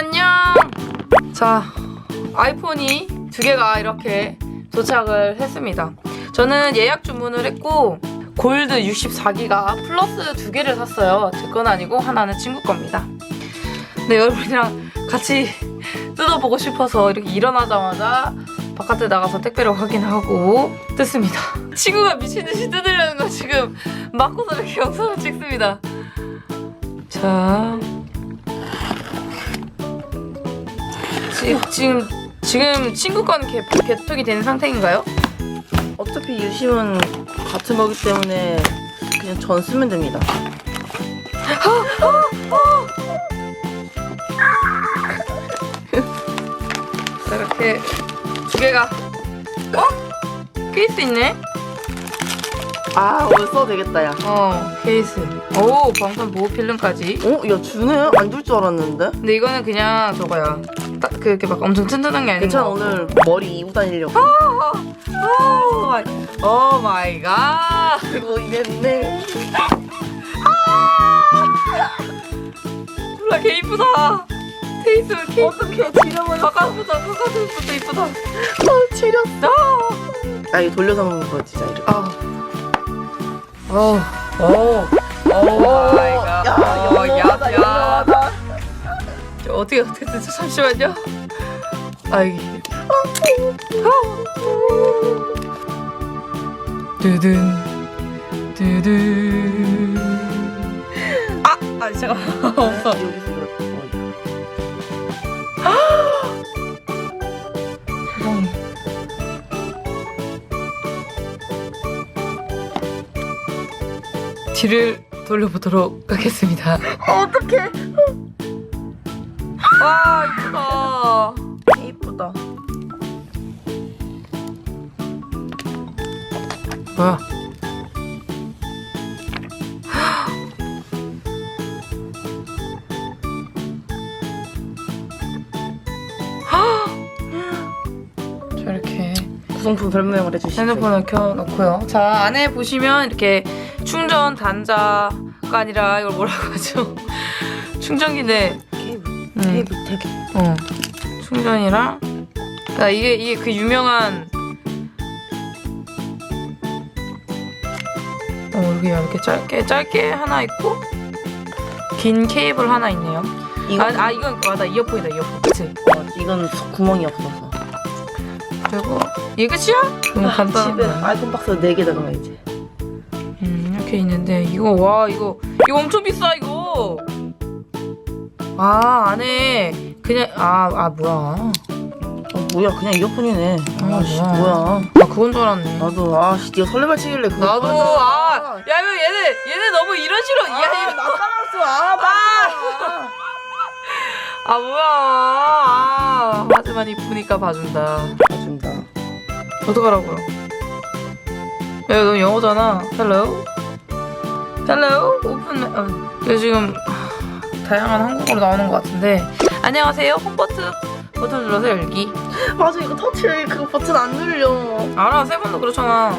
안녕. 자, 아이폰이 두 개가 이렇게 도착을 했습니다. 저는 예약 주문을 했고 골드 64기가 플러스 두 개를 샀어요. 제 건 아니고 하나는 친구 겁니다. 근데 여러분이랑 같이 뜯어보고 싶어서 이렇게 일어나자마자 바깥에 나가서 택배를 확인하고 뜯습니다. 친구가 미친 듯이 뜯으려는 거 지금 막고서 이렇게 영상을 찍습니다. 자, 지, 지금 지금 친구 건 개, 개통이 된 상태인가요? 어차피 유심은 같은 거기 때문에 그냥 전 쓰면 됩니다. 자, 이렇게 두 개가 어? 케이스 있네? 아 오늘 써도 되겠다 야. 어 케이스 오 방탄 보호 필름까지 어? 야 주네? 안 줄 줄 알았는데? 근데 이거는 그냥 저거야 딱 그렇게 막 엄청 튼튼한 게 아닌 괜찮아 거 오늘 머리 이고 다니려고. 오 마이 오 마이 갓 그리고 이랬네. 몰라 개 이쁘다 케이스 케이스 어떻게 지려버려? 가까스부터 가까스부터 이쁘다 어, 지렸어. 아 이거 돌려서 먹는 거지 진짜 이렇게. 아 오, 오, 오 마이 갓. 야, 어, 야, 영롱하다, 야. 영롱하다. 저 어떻게 어떻게 됐죠? 잠시만요. 아 이게. 두둔 두둔. 아, 아. 세상에. 뒤를 돌려보도록 하겠습니다. 어떡해. 와 이쁘다. 이쁘다. 뭐야? 저렇게 구성품 설명을 해주시죠. 핸드폰을 켜놓고요. 자 안에 보시면 이렇게 충전 단자가 아니라 이걸 뭐라고 하죠? 충전기인데 케이블. 음, 케이블 되게. 어 충전이랑 나 이게 이게 그 유명한 어 여기 이렇게 짧게 짧게 하나 있고 긴 케이블 하나 있네요. 이거 아, 아 이건 맞아 이어폰이다 이어폰 그치? 어, 이건 구멍이 없어서. 그리고 이게 끝이야? 너무 집에 간단한 아이폰 박스 4개 들어가야지. 음 이렇게 있는데 이거 와 이거 이거 엄청 비싸 이거 아 안에 그냥 아 아 뭐야 어, 뭐야 그냥 이어폰이네. 아, 아씨 뭐야. 뭐야. 아 그건 줄 알았네 나도 아씨 네가 설레발 치길래 그거 나도. 아야 이거 얘네 얘네 너무 이런 식으로 아, 야 이거 나 까놨어. 아, 나. 아 뭐야 아 하지만 이쁘니까 봐준다 준다. 어떡하라고요 야너 영어잖아 헬로 헬로 오픈 어, 이거 지금 하, 다양한 한국어로 나오는 것 같은데 안녕하세요 홈버튼 버튼 눌러서 열기 맞아 이거 터치 그거 버튼 안 눌려. 알아 세 번도 그렇잖아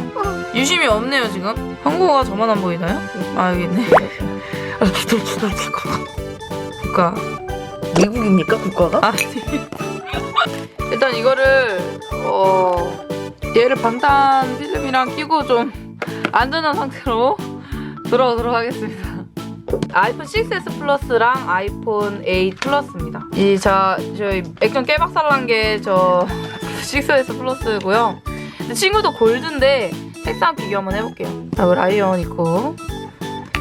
유심이 없네요 지금 한국어가 저만 안 보이나요? 아 여기 있네 그니까 미국입니까 국가가? 아, 네. 일단 이거를 어 얘를 방탄 필름이랑 끼고 좀 안전한 상태로 돌아오도록 하겠습니다. 아이폰 6s 플러스랑 아이폰 8 플러스입니다. 이 자 저희 액정 깨박살난 게 저 6s 플러스고요. 친구도 골드인데 색상 비교 한번 해볼게요. 자, 라이언 있고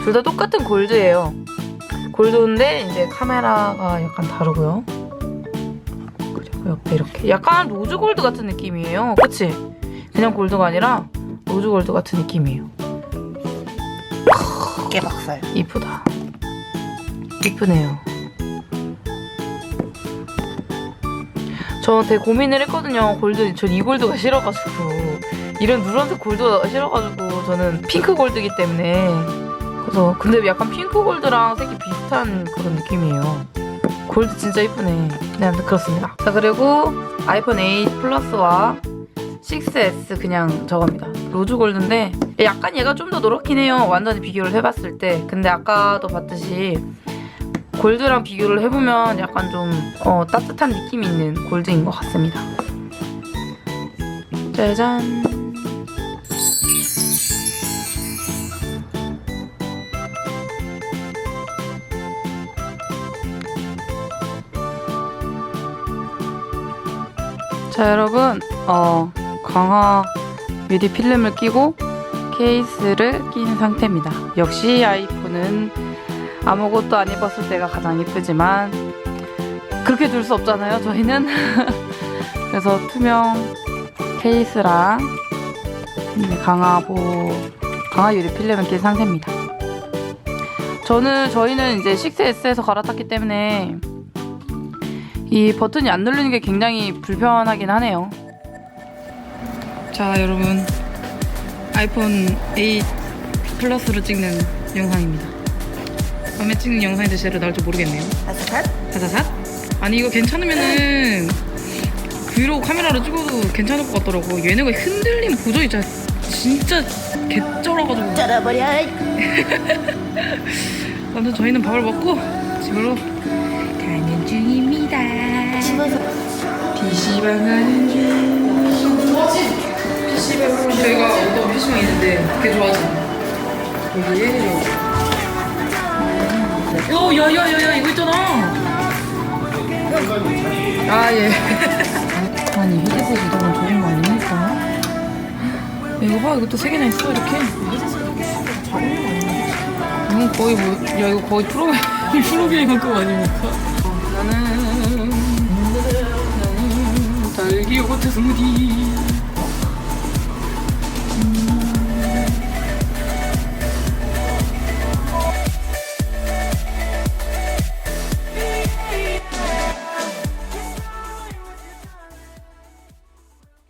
둘 다 똑같은 골드예요. 골드인데 이제 카메라가 약간 다르고요. 그리고 옆에 이렇게 약간 로즈 골드 같은 느낌이에요. 그치? 그냥 골드가 아니라 로즈 골드 같은 느낌이에요. 깨 박살. 이쁘다. 이쁘네요. 저 되게 고민을 했거든요. 골드, 전 이 골드가 싫어가지고. 이런 누런색 골드가 싫어가지고 저는 핑크 골드기 때문에. 그래서 근데 약간 핑크 골드랑 색이 비슷한 그런 느낌이에요. 골드 진짜 이쁘네. 네, 아무튼 그렇습니다. 자, 그리고 아이폰 8 플러스와 6S 그냥 저겁니다. 로즈 골드인데 약간 얘가 좀 더 노랗긴 해요. 완전히 비교를 해봤을 때. 근데 아까도 봤듯이 골드랑 비교를 해보면 약간 좀 어, 따뜻한 느낌이 있는 골드인 것 같습니다. 짜잔. 자 여러분 어 강화 유리 필름을 끼고 케이스를 낀 상태입니다. 역시 아이폰은 아무것도 안 입었을 때가 가장 예쁘지만 그렇게 둘수 없잖아요 저희는 그래서 투명 케이스랑 강화보 강화 유리 필름을 낀 상태입니다. 저는 저희는 이제 6S에서 갈아탔기 때문에 이 버튼이 안 누르는 게 굉장히 불편하긴 하네요. 자, 여러분. 아이폰 8 플러스로 찍는 영상입니다. 밤에 찍는 영상인데 제대로 나올 줄 모르겠네요. 아삭 사사삭? 아니, 이거 괜찮으면은 브이로그 카메라로 찍어도 괜찮을 것 같더라고. 얘네가 흔들림 보조 있잖아. 진짜 개쩔어가지고. 쩔어버려. 아무튼 저희는 밥을 먹고 집으로 가는 중입니다. 집어서 PC방 가는 중. PC방 저희가 어떤 PC방이 있는데 되게 좋아하잖아. 여기에 요, 야, 야, 야, 야, 이거 있잖아. 아, 예. 아니, 휴게소 이동은 좋은 거 아닙니까? 야, 이거 봐, 이것도 세 개나 있어, 이렇게. 이건 거의 뭐, 야, 이거 거의 프로, 프로게이머급 아닙니까? 나는, 딸기 요거트 스무디.